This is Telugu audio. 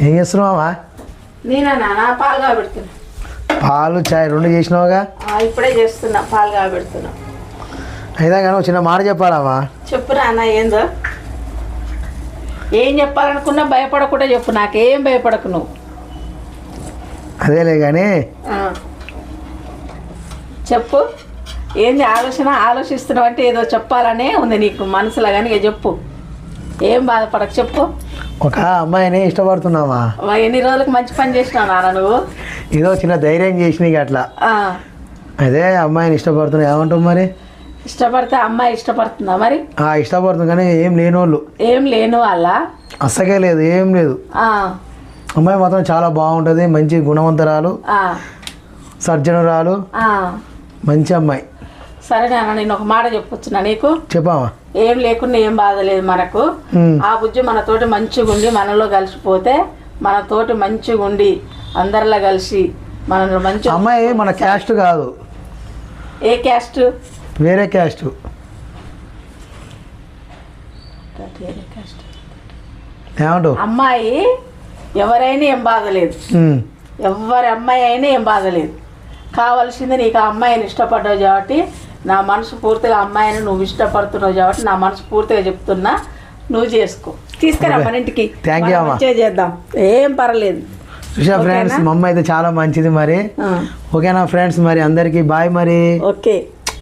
ఏం చేస్తున్నావా నేనా పాలు కాబెడుతున్నా. పాలు చాయ్ రెండు చేసినావుగా? ఇప్పుడే చేస్తున్నా. పాలు కాబెడుతున్నా. అయినా కానీ చిన్న మాట చెప్పాలమ్మా చెప్పు నాన్న ఏందో? ఏం చెప్పాలనుకున్నా భయపడకుండా చెప్పు. నాకేం భయపడకు నువ్వు. అదేలే కానీ. చెప్పు. ఏంది ఆలోచన? ఆలోచిస్తున్నావు అంటే ఏదో చెప్పాలనే ఉంది నీకు మనసులో కానీ చెప్పు. ఏం బాధపడకు చెప్పు. ఒక అమ్మాయిని ఇష్టపడుతున్నావా? ఎన్ని రోజులకు మంచి పని చేసినావు నాన్న నువ్వు? ఏదో చిన్న ధైర్యం చేసినాయి అట్లా. అదే అమ్మాయిని ఇష్టపడుతున్నా ఏమంటావు మరి? ఇష్టపడితే అమ్మాయి ఇష్టపడుతుందా మరి? ఇష్టపడుతుంది కానీ ఏం లేనోళ్ళు. ఏం లేను వాళ్ళ? అస్సకే లేదు ఏం లేదు. అమ్మాయి మాత్రం చాలా బాగుంటుంది మంచి గుణవంతరాలు సర్జనురాలు. మంచి అమ్మాయి. సరే నాన్న నేను ఒక మాట చెప్పొచ్చునా నీకు? చెప్పావా? ఏం లేకుండా ఏం బాధ లేదు మనకు. ఆ బుజ్జి మనతోటి మంచిగా ఉండి మనలో కలిసిపోతే మనతోటి మంచిగా ఉండి అందరిలో కలిసి మన మంచి అమ్మాయి మన క్యాస్ట్ కాదు. ఏ క్యాస్ట్. వేరే క్యాస్ట్. ఏమంటావు? అమ్మాయి ఎవరైనా ఏం బాధ లేదు. ఉమ్. ఎవరి అమ్మాయి అయినా ఏం బాధ లేదు. కావాల్సింది నీకు ఆ అమ్మాయిని ఇష్టపడ్డావు కాబట్టి నా మనసు పూర్తిగా అమ్మాయిని నువ్వు ఇష్టపడుతున్నావు కాబట్టి నా మనసు పూర్తిగా చెప్తున్నా నువ్వు చేసుకో. తీసుకురా మన ఇంటికి. అమ్మా. మంచిగా చేద్దాం. ఏం పర్లేదు. చూసా ఫ్రెండ్స్? మా అమ్మ అయితే చాలా మంచిది మరి. ఓకేనా ఫ్రెండ్స్ మరి అందరికీ బాయ్ మరి. ఓకే.